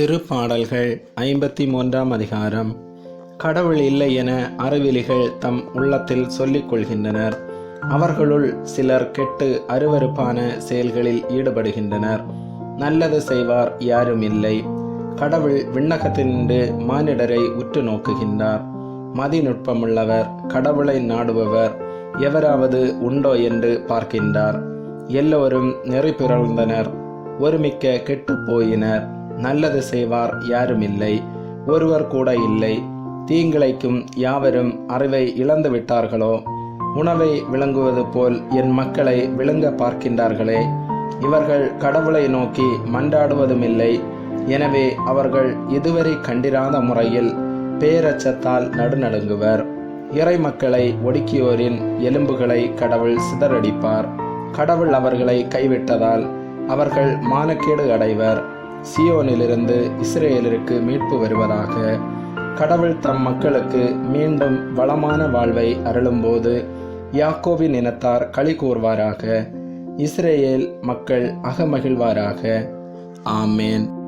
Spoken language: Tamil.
திருப்பாடல்கள் ஐம்பத்தி மூன்றாம் அதிகாரம். கடவுள் இல்லை என அறிவிலிகள் தம் உள்ளத்தில் சொல்லிக் கொள்கின்றனர். அவர்களுள் சிலர் கெட்டு அருவருப்பான செயல்களில் ஈடுபடுகின்றனர். நல்லது செய்வார் யாரும் இல்லை. கடவுள் விண்ணகத்தினின்று மானிடரை உற்று நோக்குகின்றார். மதிநுட்பமுள்ளவர் கடவுளை நாடுபவர் எவராவது உண்டோ என்று பார்க்கின்றார். எல்லோரும் நெறி பிறழ்ந்தனர் ஒருமிக்க கெட்டுப் போயினர். நல்லது செய்வார் யாரும் இல்லை ஒருவர் கூட இல்லை. தீங்கிழைக்கும் யாவரும் அறிவை இழந்து விட்டார்களோ? உணவை விளங்குவது போல் என் மக்களை விளங்க பார்க்கின்றார்களே. இவர்கள் கடவுளை நோக்கி மன்றாடுவதுமில்லை எனவே அவர்கள் இதுவரை கண்டிராத முறையில் பேரச்சத்தால் நடுநடுங்குவர். இறை மக்களை ஒடுக்கியோரின் எலும்புகளை கடவுள் சிதறடிப்பார். கடவுள் அவர்களை கைவிட்டதால் அவர்கள் மானக்கேடு அடைவர். சியோனிலிருந்து இஸ்ரேலிற்கு மீட்பு வருவதாக கடவுள் தம் மக்களுக்கு மீண்டும் வளமான வாழ்வை அருளும்போது யாக்கோவின் இனத்தார் களி கூர்வாராக இஸ்ரேல் மக்கள் அகமகிழ்வாராக. ஆமேன்.